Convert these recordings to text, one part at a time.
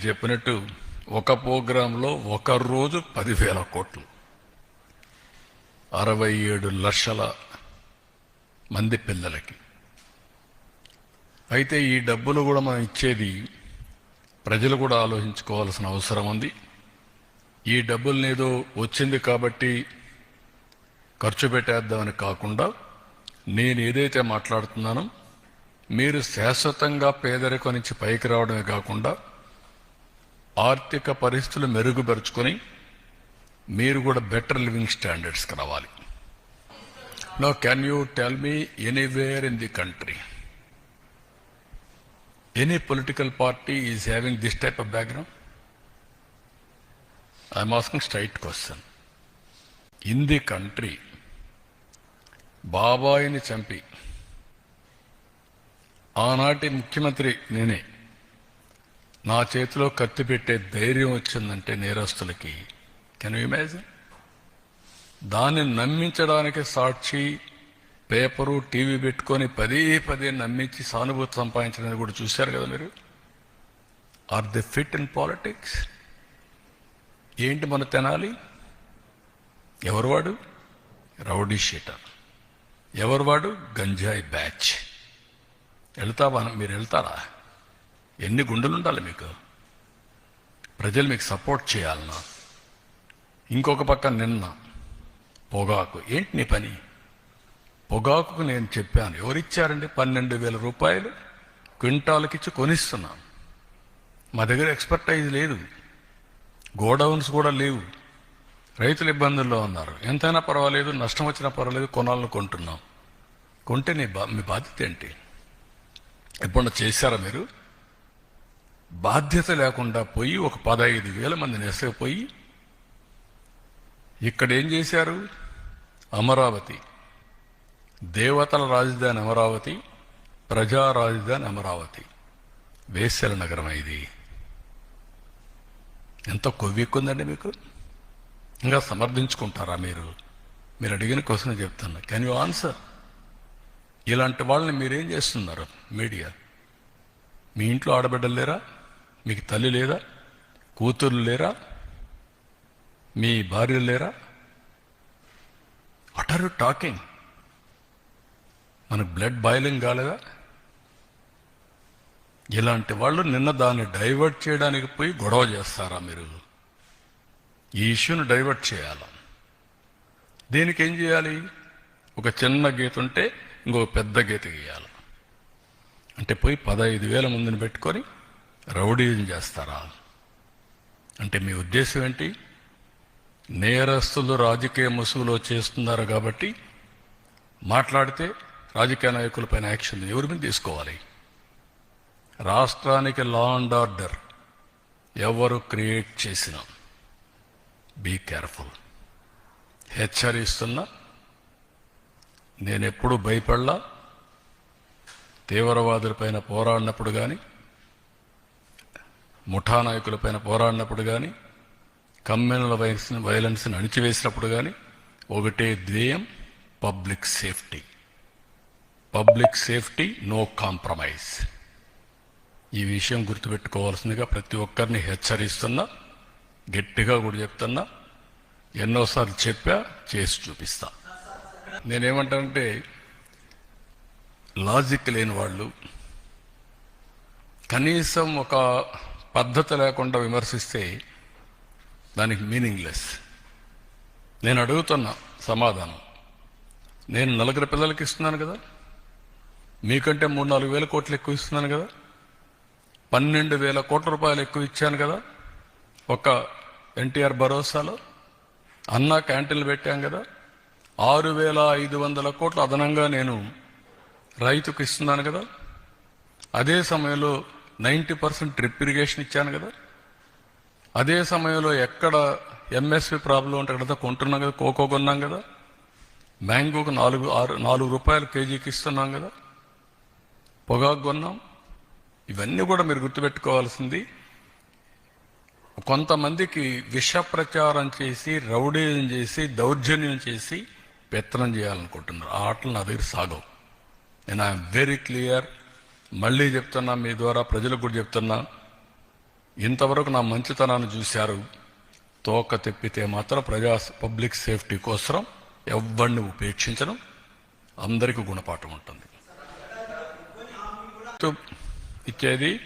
మీరు చెప్పినట్టు ఒక ప్రోగ్రాంలో ఒక రోజు పదివేల కోట్లు. అరవై ఏడు లక్షల మంది పిల్లలకి. అయితే ఈ డబ్బులు కూడా మనం ఇచ్చేది ప్రజలు కూడా ఆలోచించుకోవాల్సిన అవసరం ఉంది. ఈ డబ్బుల్ని ఏదో వచ్చింది కాబట్టి ఖర్చు పెట్టేద్దామని కాకుండా నేను ఏదైతే మాట్లాడుతున్నానో మీరు శాశ్వతంగా పేదరికం నుంచి పైకి రావడమే కాకుండా ఆర్థిక పరిస్థితులు మెరుగుపరుచుకొని మీరు కూడా బెటర్ లివింగ్ స్టాండర్డ్స్కి రావాలి. No can you tell me anywhere in the country any political party is having this type of background I'm asking straight question in the country బాబాయిని చంపి ఆనాటి ముఖ్యమంత్రి నేనే నా చేతిలో కత్తి పెట్టే ధైర్యం వచ్చిందంటే నేరస్తులకి. కెన్ యూ ఇమాజిన్ దాన్ని నమ్మించడానికి సాక్షి పేపరు టీవీ పెట్టుకొని పదే పదే నమ్మించి సానుభూతి సంపాదించడానికి కూడా చూశారు కదా మీరు? Are they fit in politics ఏంటి మన తినాలి? ఎవరు వాడు? Rowdy sheeter. ఎవరు వాడు? గంజాయి బ్యాచ్. వెళ్తావా? మీరు వెళ్తారా? ఎన్ని గుండెలు ఉండాలి మీకు? ప్రజలు మీకు సపోర్ట్ చేయాలన్నా ఇంకొక పక్క నిన్న పొగాకు. ఏంటి నీ పని? పొగాకుకు నేను చెప్పాను. ఎవరిచ్చారండి? పన్నెండు వేల రూపాయలు క్వింటాలకిచ్చి కొనిస్తున్నాను. మా దగ్గర ఎక్స్పర్టైజ్ లేదు. గోడౌన్స్ కూడా లేవు. రైతులు ఇబ్బందుల్లో ఉన్నారు. ఎంతైనా పర్వాలేదు నష్టం వచ్చినా పర్వాలేదు కొనాలని కొంటున్నాం. కొంటే నీ బా మీ బాధ్యత ఏంటి? ఎప్పుడన్నా చేశారా మీరు? బాధ్యత లేకుండా పోయి ఒక పదహైదు వేల మందిని ఎసకపోయి ఇక్కడ ఏం చేశారు? అమరావతి. దేవతల రాజధాని అమరావతి ప్రజా రాజధాని అమరావతి. వేశ్యల నగరం ఇది. ఎంత కొవ్వెక్కుందండి మీకు? ఇంకా సమర్థించుకుంటారా మీరు? మీరు అడిగిన క్వశ్చన్ చెప్తున్నా. కెన్ యూ ఆన్సర్ ఇలాంటి వాళ్ళని మీరేం చేస్తున్నారు? మీడియా. మీ ఇంట్లో ఆడబిడ్డలు లేరా? మీకు తల్లి లేదా? కూతుర్లు లేరా? మీ భార్యలు లేరా? వాట్ ఆర్ యు టాకింగ్ మనకు బ్లడ్ బాయిలింగ్ కాలేదా? ఇలాంటి వాళ్ళు నిన్న దాన్ని డైవర్ట్ చేయడానికి పోయి గొడవ చేస్తారా మీరు? ఈ ఇష్యూని డైవర్ట్ చేయాల? దీనికి ఏం చేయాలి? ఒక చిన్న గీత ఉంటే ఇంకో పెద్ద గీత గీయాలి? అంటే పోయి పదహైదు వేల మందిని పెట్టుకొని రౌడీజం చేస్తారా? అంటే మీ ఉద్దేశం ఏంటి? నేరస్తులు రాజకీయ ముసుగులో చేస్తున్నారు కాబట్టి మాట్లాడితే రాజకీయ నాయకులపైన యాక్షన్ ఎవరి మీద తీసుకోవాలి? రాష్ట్రానికి లా అండ్ ఆర్డర్ ఎవరు క్రియేట్ చేసినా? బీ కేర్ఫుల్ హెచ్చరిస్తున్నా. నేను ఎప్పుడు భయపడలా తీవ్రవాదులపైన పోరాడినప్పుడు కానీ ముఠా నాయకులపైన పోరాడినప్పుడు కానీ కమ్యూనల్ వైలెన్స్ వైలెన్స్ని అణిచివేసినప్పుడు కానీ ఒకటే ధ్యేయం public safety. Public safety no compromise. ఈ విషయం గుర్తుపెట్టుకోవాల్సిందిగా ప్రతి ఒక్కరిని హెచ్చరిస్తున్నా గట్టిగా కూడా చెప్తున్నా ఎన్నోసార్లు చెప్పా చేసి చూపిస్తా. నేనేమంటానంటే లాజిక్ లేని వాళ్ళు కనీసం ఒక పద్ధతి లేకుండా విమర్శిస్తే దానికి మీనింగ్లెస్. నేను అడుగుతున్నా సమాధానం నేను నలుగురు పిల్లలకి ఇస్తున్నాను కదా మీకంటే మూడు నాలుగు వేల కోట్లు ఎక్కువ ఇస్తున్నాను కదా పన్నెండు వేల కోట్ల రూపాయలు ఎక్కువ ఇచ్చాను కదా ఒక ఎన్టీఆర్ భరోసాలో అన్నా క్యాంటీన్లు పెట్టాం కదా ఆరు వేల ఐదు వందల కోట్లు అదనంగా నేను రైతుకు ఇస్తున్నాను కదా అదే సమయంలో నైంటీ పర్సెంట్ డ్రిప్ ఇరిగేషన్ ఇచ్చాను కదా. అదే సమయంలో ఎక్కడ ఎంఎస్పి ప్రాబ్లం ఉంటే అక్కడ కొంటున్నాం కదా కోకో కొన్నాం కదా. మ్యాంగోకు నాలుగు ఆరు నాలుగు రూపాయలు కేజీకి ఇస్తున్నాం కదా. పొగాకు కొన్నాం. ఇవన్నీ కూడా మీరు గుర్తుపెట్టుకోవాల్సింది. కొంతమందికి విష ప్రచారం చేసి రౌడీజం చేసి దౌర్జన్యం చేసి పెత్తనం చేయాలనుకుంటున్నారు. ఆ ఆటలు నా దగ్గర సాగవు. నేను ఐఎమ్ వెరీ క్లియర్ మళ్ళీ చెప్తున్నా మీ ద్వారా ప్రజలకు కూడా చెప్తున్నా ఇంతవరకు నా మంచితనాన్ని చూశారు. తోక తెప్పితే మాత్రం ప్రజా పబ్లిక్ సేఫ్టీ కోసం ఎవరిని ఉపేక్షించడం అందరికీ గుణపాఠం ఉంటుంది. ఇచ్చేది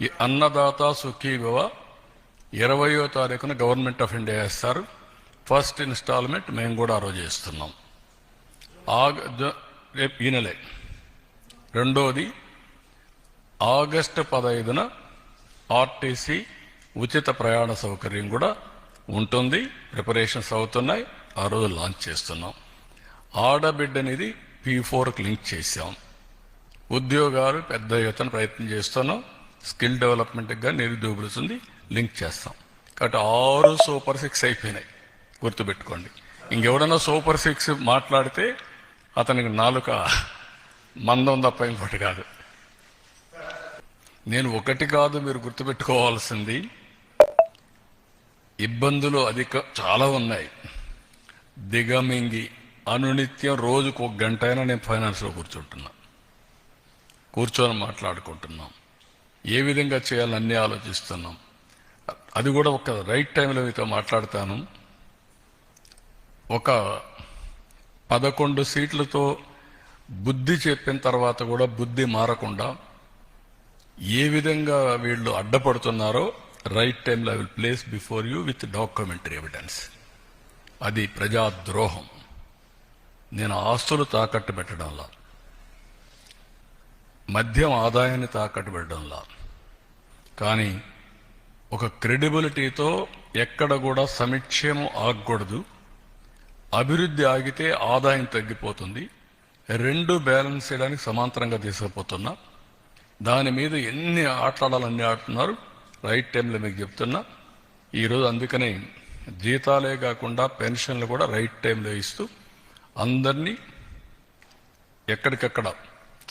ఈ అన్నదాత సుఖీ వివ ఇరవయో తారీఖున గవర్నమెంట్ ఆఫ్ ఇండియా వేస్తారు. ఫస్ట్ ఇన్స్టాల్మెంట్ మేము కూడా ఆ రోజు వేస్తున్నాం ఆగ రేపు ఈ నెలే. రెండోది ఆగస్టు పదహైదున ఆర్టీసీ ఉచిత ప్రయాణ సౌకర్యం కూడా ఉంటుంది. ప్రిపరేషన్స్ అవుతున్నాయి. ఆ రోజు లాంచ్ చేస్తున్నాం. ఆడబిడ్డ అనేది పీ ఫోర్కి లింక్ చేశాం. ఉద్యోగాలు పెద్ద ఎత్తున ప్రయత్నం చేస్తున్నాం. స్కిల్ డెవలప్మెంట్గా నిరుద్యోగులుతుంది లింక్ చేస్తాం. కాబట్టి ఆరు సూపర్ సిక్స్ అయిపోయినాయి. గుర్తుపెట్టుకోండి. ఇంకెవడన్నా సూపర్ సిక్స్ మాట్లాడితే అతనికి నాలుక మందం తప్ప ఇంకోటి కాదు. నేను ఒకటి కాదు మీరు గుర్తుపెట్టుకోవాల్సింది. ఇబ్బందులు అధిక చాలా ఉన్నాయి. దిగమింగి అనునిత్యం రోజుకు ఒక గంట అయినా నేను ఫైనాన్స్లో కూర్చుంటున్నా. కూర్చొని మాట్లాడుకుంటున్నాం. ఏ విధంగా చేయాలని అన్నీ ఆలోచిస్తున్నాం. అది కూడా ఒక రైట్ టైంలో మీతో మాట్లాడతాను. ఒక పదకొండు సీట్లతో బుద్ధి చెప్పిన తర్వాత కూడా బుద్ధి మారకుండా ఏ విధంగా వీళ్ళు అడ్డపడుతున్నారో రైట్ టైంలో I will place before you with documentary evidence. అది ప్రజాద్రోహం. నేను ఆస్తులు తాకట్టు పెట్టడంలా మద్యం ఆదాయాన్ని తాకట్టు పెట్టడంలా కానీ ఒక క్రెడిబిలిటీతో ఎక్కడ కూడా సమిక్షేమం ఆగకూడదు. అభివృద్ధి ఆగితే ఆదాయం తగ్గిపోతుంది. రెండు బ్యాలెన్స్ చేయడానికి సమాంతరంగా తీసుకుపోతున్నా. దాని మీద ఎన్ని ఆటలాడాలన్నీ ఆడుతున్నారు? రైట్ టైంలో మీకు చెప్తున్నా. ఈరోజు అందుకనే జీతాలే కాకుండా పెన్షన్లు కూడా రైట్ టైంలో ఇస్తూ అందరినీ ఎక్కడికక్కడ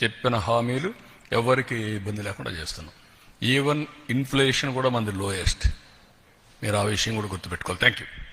చెప్పిన హామీలు ఎవరికి ఏ ఇబ్బంది లేకుండా చేస్తున్నాం. ఈవెన్ ఇన్ఫ్లేషన్ కూడా మనది లోయెస్ట్ మీరు ఆ విషయం కూడా గుర్తుపెట్టుకోవాలి. Thank you